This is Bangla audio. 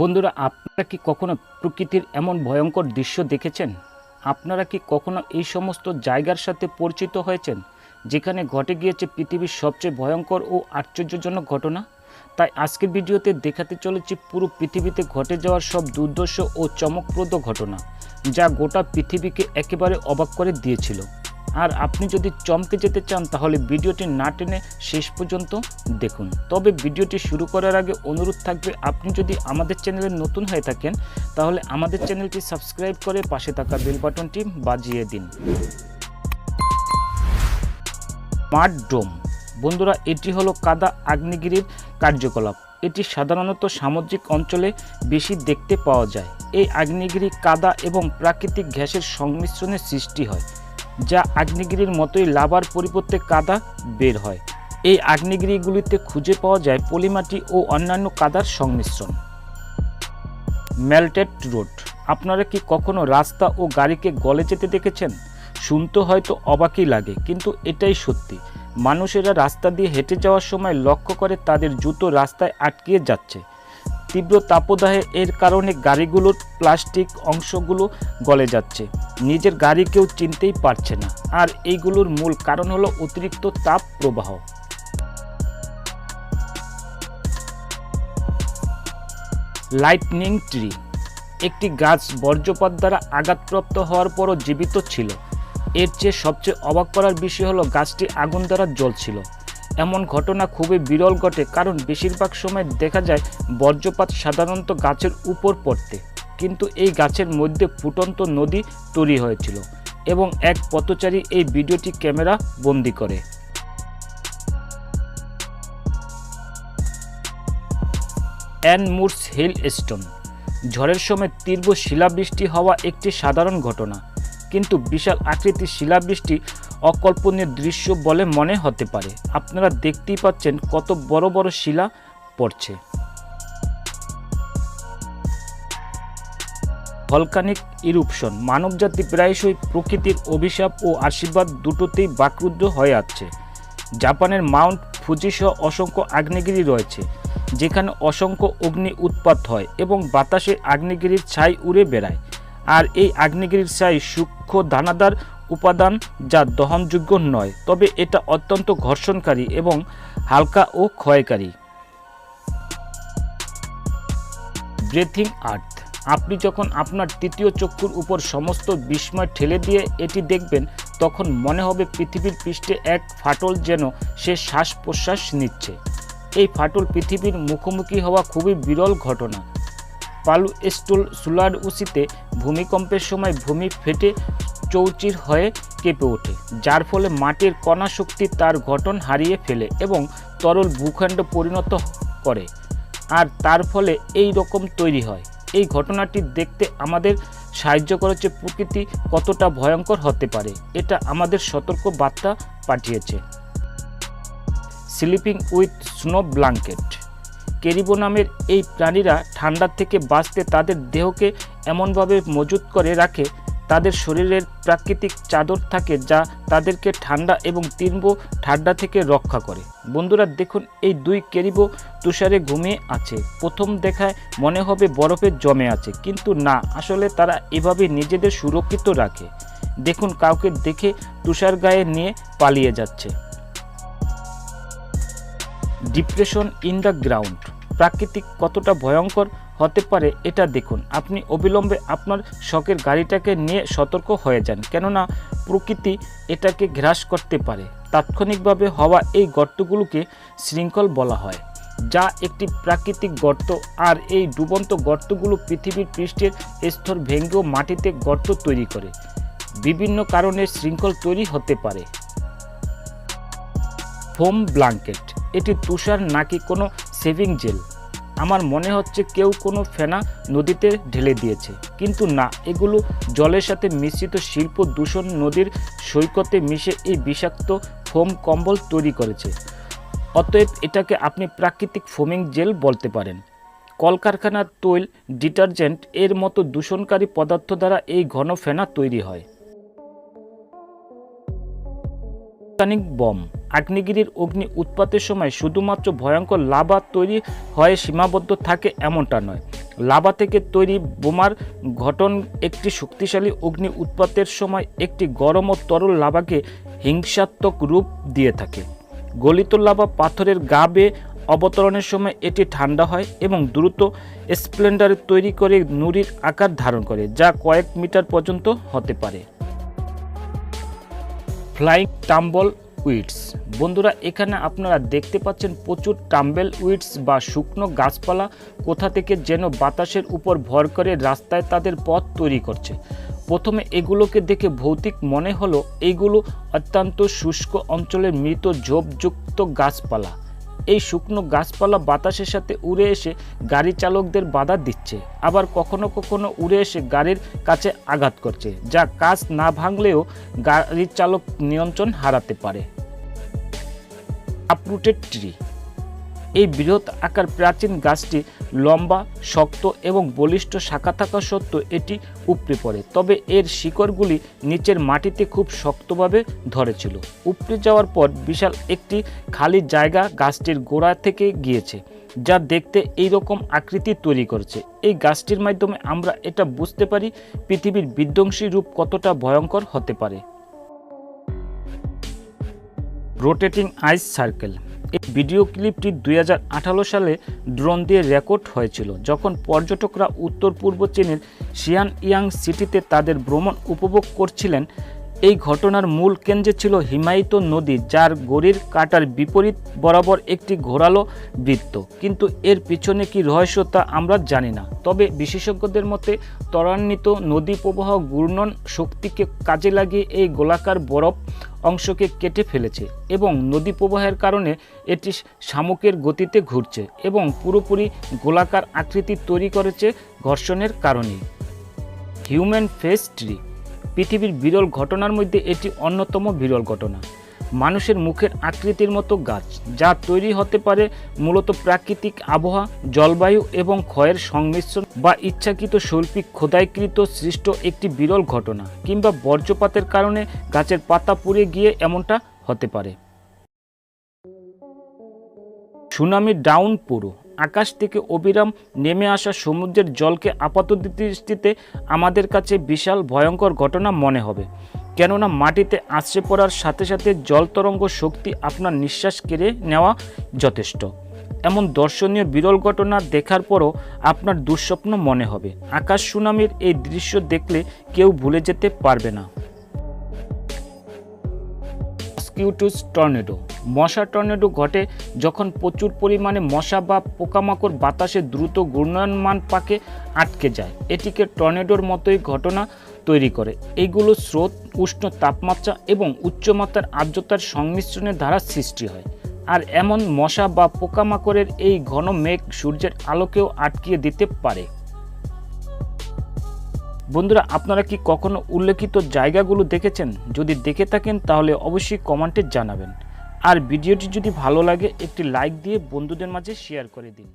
বন্ধুরা, আপনারা কি কখনো প্রকৃতির এমন ভয়ঙ্কর দৃশ্য দেখেছেন? আপনারা কি কখনো এই সমস্ত জায়গার সাথে পরিচিত হয়েছেন, যেখানে ঘটে গিয়েছে পৃথিবীর সবচেয়ে ভয়ঙ্কর ও আশ্চর্যজনক ঘটনা? তাই আজকের ভিডিওতে দেখাতে চলেছি পুরো পৃথিবীতে ঘটে যাওয়ার সব দুর্দর্শ ও চমকপ্রদ ঘটনা, যা গোটা পৃথিবীকে একেবারে অবাক করে দিয়েছিল। আর আপনি যদি চমকে যেতে চান, তাহলে ভিডিওটি না টেনে শেষ পর্যন্ত দেখুন। তবে ভিডিওটি শুরু করার আগে অনুরোধ থাকবে, আপনি যদি আমাদের চ্যানেলে নতুন হয়ে থাকেন, তাহলে আমাদের চ্যানেলটি সাবস্ক্রাইব করে পাশে থাকা বেল বাটনটি বাজিয়ে দিন। স্মার্ট ডোম বন্ধুরা, এটি হলো কাদা আগ্নেয়গিরির কার্যকলাপ। এটি সাধারণত সামুদ্রিক অঞ্চলে বেশি দেখতে পাওয়া যায়। এই আগ্নেয়গিরি কাদা এবং প্রাকৃতিক গ্যাসের সংমিশ্রণে সৃষ্টি হয়। যা আগ্নেয়গিরির মতোই লাভার পরিবর্তে কাদা বের হয়। এই আগ্নেয়গিরিগুলিতে খুঁজে পাওয়া যায় পলিমাটি ও অন্যান্য কাদার সংমিশ্রণ। মেল্টেড রোড, আপনারা কি কখনো রাস্তা ও গাড়িকে গলে যেতে দেখেছেন? শুনতে হয়তো অবাকই লাগে, কিন্তু এটাই সত্যি। মানুষেরা রাস্তা দিয়ে হেঁটে যাওয়ার সময় লক্ষ্য করে তাদের জুতো রাস্তায় আটকিয়ে যাচ্ছে। তীব্র তাপদাহে এর কারণে গাড়িগুলোর প্লাস্টিক অংশগুলো গলে যাচ্ছে। নিজের গাড়ি কেউ চিনতেই পারছে না। আর এইগুলোর মূল কারণ হলো অতিরিক্ত তাপ প্রবাহ। লাইটনিং ট্রি একটি গাছ বর্জ্যপাত দ্বারা আঘাতপ্রাপ্ত হওয়ার পরও জীবিত ছিল। এর চেয়ে সবচেয়ে অবাক করার বিষয় হলো গাছটি আগুন দ্বারা জ্বলছিল। এমন ঘটনা খুবই বিরল ঘটে, কারণ বেশিরভাগ সময় দেখা যায় বর্জ্যপাত সাধারণত গাছের উপর পড়তে। কিন্তু এই গাছের মধ্যে ফুটন্ত নদী তৈরি হয়েছিল এবং এক পথচারী এই ভিডিওটি ক্যামেরা বন্দি করে। অ্যানমুরস হিল স্টোন। ঝড়ের সময় তীব্র শিলাবৃষ্টি হওয়া একটি সাধারণ ঘটনা, কিন্তু বিশাল আকৃতির শিলাবৃষ্টি অকল্পনীয় দৃশ্য বলে মনে হতে পারে। আপনারা দেখতেই পাচ্ছেন কত বড় বড় শিলা পড়ছে। ভলকানিক ইরুপশন, মানবজাতি প্রায়শই প্রকৃতির অভিশাপ ও আশীর্বাদ দুটোতেই বাকরুদ্ধ হয়ে আছে। জাপানের মাউন্ট ফুজি সহ অসংখ্য আগ্নেয়গিরি রয়েছে, যেখানে অসংখ্য অগ্নি উৎপাত হয় এবং বাতাসে আগ্নেয়গিরির ছাই উড়ে বেড়ায়। আর এই আগ্নেয়গিরির ছাই সূক্ষ্ম দানাদার উপাদান যা দহনযোগ্য নয়, তবে এটা অত্যন্ত ঘর্ষণকারী এবং হালকা ও ক্ষয়কারী। ব্রেথিং আর্থ আপনি যখন আপনার তৃতীয় চক্ষুর উপর সমস্ত বিস্ময় ঠেলে দিয়ে এটি দেখবেন, তখন মনে হবে পৃথিবীর পৃষ্ঠে এক ফাটল যেন সে শ্বাস প্রশ্বাস নিচ্ছে। এই ফাটল পৃথিবীর মুখোমুখি হওয়া খুবই বিরল ঘটনা। পালু স্টুল সুলার উসিতে ভূমিকম্পের সময় ভূমি ফেটে চৌচির হয়ে কেঁপে ওঠে, যার ফলে মাটির কণা শক্তি তার গঠন হারিয়ে ফেলে এবং তরল ভূখণ্ড পরিণত করে। আর তার ফলে এই রকম তৈরি হয়। এই ঘটনাটি দেখতে আমাদের সাহায্য করেছে প্রকৃতি কতটা ভয়ঙ্কর হতে পারে, এটা আমাদের সতর্ক বার্তা পাঠিয়েছে। Sleeping with snow blanket caribou নামের এই প্রাণীরা ঠান্ডার থেকে বাঁচতে তাদের দেহকে এমনভাবে মজুত করে রাখে তাদের শরীরের প্রাকৃতিক চাদর থাকে যা তাদেরকে ঠান্ডা এবং তীব্র ঠান্ডা থেকে রক্ষা করে। বন্ধুরা, দেখুন, এই দুই কেরিবো তুষারে ঘুমিয়ে আছে। প্রথম দেখায় মনে হবে বরফে জমে আছে, কিন্তু না, আসলে তারা এভাবে নিজেদের সুরক্ষিত রাখে। দেখুন, কাউকে দেখে তুষার গায়ে নিয়ে পালিয়ে যাচ্ছে। ডিপ্রেশন ইন দ্য গ্রাউন্ড প্রাকৃতিক কতটা ভয়ঙ্কর হতে পারে এটা দেখুন। আপনি অবিলম্বে আপনার শখের গাড়িটাকে নিয়ে সতর্ক হয়ে যান, কেননা প্রকৃতি এটাকে গ্রাস করতে পারে। তাৎক্ষণিকভাবে হওয়া এই গর্তগুলোকে শৃঙ্খল বলা হয়, যা একটি প্রাকৃতিক গর্ত, আর এই ডুবন্ত গর্তগুলো পৃথিবীর পৃষ্ঠের স্তর ভেঙেও মাটিতে গর্ত তৈরি করে। বিভিন্ন কারণে শৃঙ্খল তৈরি হতে পারে। ফোম ব্ল্যাঙ্কেট এটি তুষার নাকি কোনো সেভিং জেল? আমার মনে হচ্ছে কেউ কোনো ফেনা নদীতে ঢেলে দিয়েছে। কিন্তু না, এগুলো জলের সাথে মিশ্রিত শিল্প দূষণ নদীর সৈকতে মিশে এই বিষাক্ত ফোম কম্বল তৈরি করেছে। অতএব এটাকে আপনি প্রাকৃতিক ফোমিং জেল বলতে পারেন। কলকারখানার তৈল ডিটারজেন্ট এর মতো দূষণকারী পদার্থ দ্বারা এই ঘন ফেনা তৈরি হয়। বম আগ্নেয়গিরির অগ্নি উৎপাতের সময় শুধুমাত্র ভয়ঙ্কর লাভা তৈরি হয়ে, সীমাবদ্ধ থাকে এমনটা নয়। লাভা থেকে তৈরি বোমার ঘটন একটি শক্তিশালী অগ্নি উৎপাতের সময় একটি গরম ও তরল লাভাকে হিংসাত্মক রূপ দিয়ে থাকে। গলিত লাভা পাথরের গা বেয়ে অবতরণের সময় এটি ঠান্ডা হয় এবং দ্রুত স্প্লেন্ডার তৈরি করে নুড়ির আকার ধারণ করে, যা কয়েক মিটার পর্যন্ত হতে পারে। ফ্লাইং টাম্বল উইডস বন্ধুরা, এখানে আপনারা দেখতে পাচ্ছেন প্রচুর টাম্বেল উইডস বা শুকনো গাছপালা কোথা থেকে যেন বাতাসের উপর ভর করে রাস্তায় তাদের পথ তৈরি করছে। প্রথমে এগুলোকে দেখে ভৌতিক মনে হলো এইগুলো অত্যন্ত শুষ্ক অঞ্চলের মৃত ঝোপযুক্ত গাছপালা। এই শুকনো গাছপালা বাতাসের সাথে উড়ে এসে গাড়ি চালকদের বাধা দিচ্ছে, আবার কখনো কখনো উড়ে এসে গাড়ির কাছে আঘাত করছে, যা কাজ না ভাঙলেও গাড়ির চালক নিয়ন্ত্রণ হারাতে পারে। আপরুটেড ট্রি এই বৃহৎ আকার প্রাচীন গাছটি লম্বা, শক্ত এবং বলিষ্ঠ শাখা থাকা সত্ত্বেও এটি উপড়ে পড়ে। তবে এর শিকড়গুলি নিচের মাটিতে খুব শক্তভাবে ধরেছিল। উপড়ে যাওয়ার পর বিশাল একটি খালি জায়গা গাছটির গোড়া থেকে গিয়েছে, যা দেখতে এই রকম আকৃতি তৈরি করছে। এই গাছটির মাধ্যমে আমরা এটা বুঝতে পারি পৃথিবীর বিধ্বংসী রূপ কতটা ভয়ঙ্কর হতে পারে। Rotating ice circle. এই ভিডিও ক্লিপটি দুই হাজার আঠারো সালে ড্রোন দিয়ে রেকর্ড হয়েছিল, যখন পর্যটকরা উত্তর পূর্ব চীনের শিয়ান ইয়াং সিটিতে তাদের ভ্রমণ উপভোগ করছিলেন। এই ঘটনার মূল কেন্দ্রে ছিল হিমায়িত নদী, যার গড়ির কাটার বিপরীত বরাবর একটি ঘোরালো বৃত্ত। কিন্তু এর পিছনে কি রহস্য তা আমরা জানি না। তবে বিশেষজ্ঞদের মতে, ত্বরান্বিত নদী প্রবাহ ঘূর্ণন শক্তিকে কাজে লাগিয়ে এই গোলাকার বরফ অংশকে কেটে ফেলেছে এবং নদী প্রবাহের কারণে এটি শামুকের গতিতে ঘুরছে এবং পুরোপুরি গোলাকার আকৃতি তৈরি করেছে ঘর্ষণের কারণে হিউম্যান ফেস ট্রি, পৃথিবীর বিরল ঘটনার মধ্যে এটি অন্যতম বিরল ঘটনা। মানুষের মুখের আকৃতির মতো গাছ, যা তৈরি হতে পারে মূলত প্রাকৃতিক আবহাওয়া, জলবায়ু এবং ক্ষয়ের সংমিশ্রণ বা ইচ্ছাকৃত শৈল্পিক খোদাইকৃত সৃষ্ট একটি বিরল ঘটনা, কিংবা বর্জ্যপাতের কারণে গাছের পাতা পুড়ে গিয়ে এমনটা হতে পারে। সুনামি ডাউন পুরো, আকাশ থেকে অবিরাম নেমে আসা সমুদ্রের জলকে আপাত দৃষ্টিতে আমাদের কাছে বিশাল ভয়ঙ্কর ঘটনা মনে হবে। কেননা মাটিতে আছড়ে পড়ার সাথে সাথে জল তরঙ্গ শক্তি আপনার নিঃশ্বাস কেড়ে নেওয়া যথেষ্ট। এমন দর্শনীয় বিরল ঘটনা দেখার পরও আপনার দুঃস্বপ্ন মনে হবে। আকাশ সুনামির এই দৃশ্য দেখলে কেউ ভুলে যেতে পারবে না। মস্কিউটুস টর্নেডো মশা টর্নেডো ঘটে যখন প্রচুর পরিমাণে মশা বা পোকামাকড় বাতাসে দ্রুত ঘূর্ণয়মান পাকে আটকে যায়। এটিকে টর্নেডোর মতোই ঘটনা তৈরি করে। এইগুলো স্রোত, উষ্ণ তাপমাত্রা এবং উচ্চমাত্রার আর্দ্রতার সংমিশ্রণের দ্বারা সৃষ্টি হয়। আর এমন মশা বা পোকামাকড়ের এই ঘন মেঘ সূর্যের আলোকেও আটকিয়ে দিতে পারে। বন্ধুরা, আপনারা কি কখনো উল্লেখিত জায়গাগুলো দেখেছেন? যদি দেখে থাকেন, তাহলে অবশ্যই কমেন্টে জানাবেন। আর ভিডিওটি যদি ভালো লাগে, একটি লাইক দিয়ে বন্ধুদের মাঝে শেয়ার করে দিন।